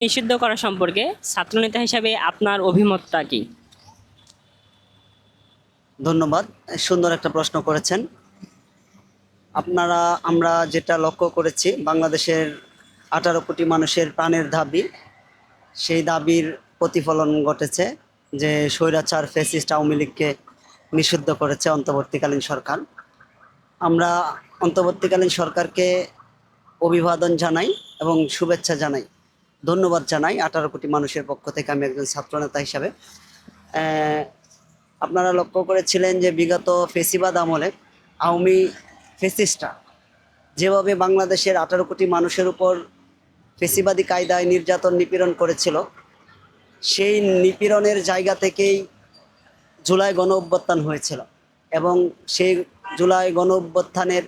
নিষিদ্ধ করা সম্পর্কে ছাত্রনেতা হিসাবে আপনার অভিমতটা কি? ধন্যবাদ, সুন্দর একটা প্রশ্ন করেছেন। আপনারা, আমরা যেটা লক্ষ্য করেছি, বাংলাদেশের আঠারো কোটি মানুষের প্রাণের দাবি, সেই দাবির প্রতিফলন ঘটেছে যে স্বৈরাচার ফেসিস্ট আওয়ামী লীগকে নিষিদ্ধ করেছে অন্তর্বর্তীকালীন সরকার। আমরা অন্তর্বর্তীকালীন সরকারকে অভিবাদন জানাই এবং শুভেচ্ছা জানাই। ধন্যবাদ জানাই। আঠারো কোটি মানুষের পক্ষ থেকে আমি একজন ছাত্রনেতা হিসাবে। আপনারা লক্ষ্য করেছিলেন যে বিগত ফেসিবাদ আমলে আওয়ামী ফেসিস্টা যেভাবে বাংলাদেশের আঠারো কোটি মানুষের উপর ফেসিবাদী কায়দায় নির্যাতন নিপীড়ন করেছিল, সেই নিপীড়নের জায়গা থেকেই জুলাই গণ অভ্যুত্থান হয়েছিল এবং সেই জুলাই গণ অভ্যুত্থানের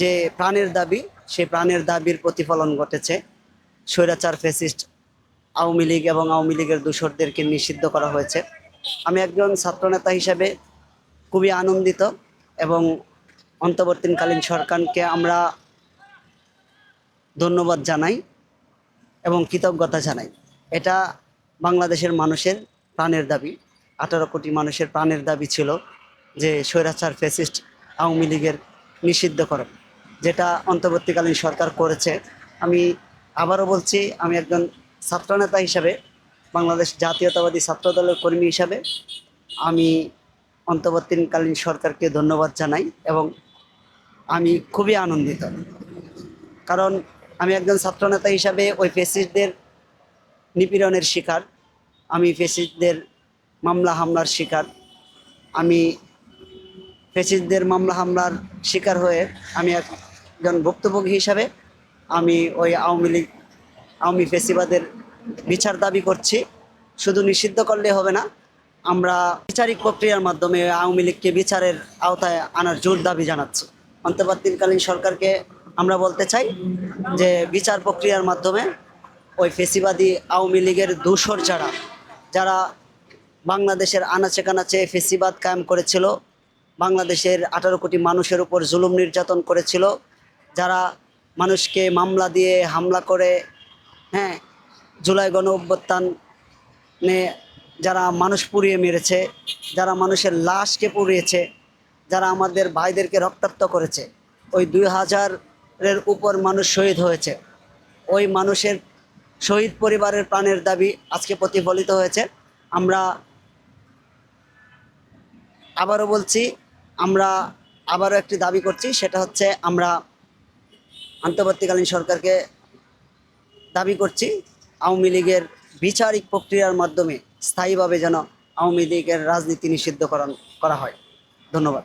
যে প্রাণের দাবি, সেই প্রাণের দাবির প্রতিফলন ঘটেছে। স্বৈরাচার ফেসিস্ট আওয়ামী লীগ এবং আওয়ামী লীগের দূষরদেরকে নিষিদ্ধ করা হয়েছে। আমি একজন ছাত্রনেতা হিসেবে খুবই আনন্দিত এবং অন্তর্বর্তীকালীন সরকারকে আমরা ধন্যবাদ জানাই এবং কৃতজ্ঞতা জানাই। এটা বাংলাদেশের মানুষের প্রাণের দাবি। আঠারো কোটি মানুষের প্রাণের দাবি ছিল যে স্বৈরাচার ফেসিস্ট আওয়ামী লীগের নিষিদ্ধকরণ, যেটা অন্তর্বর্তীকালীন সরকার করেছে। আমি আবারও বলছি, আমি একজন ছাত্রনেতা হিসাবে, বাংলাদেশ জাতীয়তাবাদী ছাত্রদলের কর্মী হিসাবে, আমি অন্তর্বর্তীকালীন সরকারকে ধন্যবাদ জানাই এবং আমি খুবই আনন্দিত। কারণ আমি একজন ছাত্রনেতা হিসাবে ওই ফেসিস্টদের নিপীড়নের শিকার, আমি ফেসিস্টদের মামলা হামলার শিকার, আমি ফেসিস্টদের মামলা হামলার শিকার হয়ে আমি একজন ভুক্তভোগী হিসাবে আমি ওই আওয়ামী লীগ, আওয়ামী ফেসিবাদের বিচার দাবি করছি। শুধু নিষিদ্ধ করলে হবে না, আমরা বিচারিক প্রক্রিয়ার মাধ্যমে আওয়ামী লীগকে বিচারের আওতায় আনার জোর দাবি জানাচ্ছি। অন্তর্বর্তীকালীন সরকারকে আমরা বলতে চাই যে বিচার প্রক্রিয়ার মাধ্যমে ওই ফেসিবাদী আওয়ামী লীগের দূষর যারা যারা বাংলাদেশের আনাচে কানাচে ফেসিবাদ কায়েম করেছিল, বাংলাদেশের আঠারো কোটি মানুষের উপর জুলুম নির্যাতন করেছিল, যারা মানুষকে মামলা দিয়ে হামলা করে হ্যাঁ জুলাই গণ অভ্যুত্থানে যারা মানুষ পুড়িয়ে মেরেছে, যারা মানুষের লাশকে পুড়িয়েছে, যারা আমাদের ভাইদেরকে রক্তাক্ত করেছে, ওই দুই হাজারের উপর মানুষ শহীদ হয়েছে। ওই মানুষের শহীদ পরিবারের প্রাণের দাবি আজকে প্রতিফলিত হয়েছে। আমরা আবারও বলছি, আমরা আবারও একটি দাবি করছি, সেটা হচ্ছে আমরা অন্তর্বর্তীকালীন সরকারকে দাবি করছি, আওয়ামী লীগের বিচারিক প্রক্রিয়ার মাধ্যমে স্থায়ীভাবে যেন আওয়ামী লীগের রাজনীতি নিষিদ্ধকরণ করা হয়। ধন্যবাদ।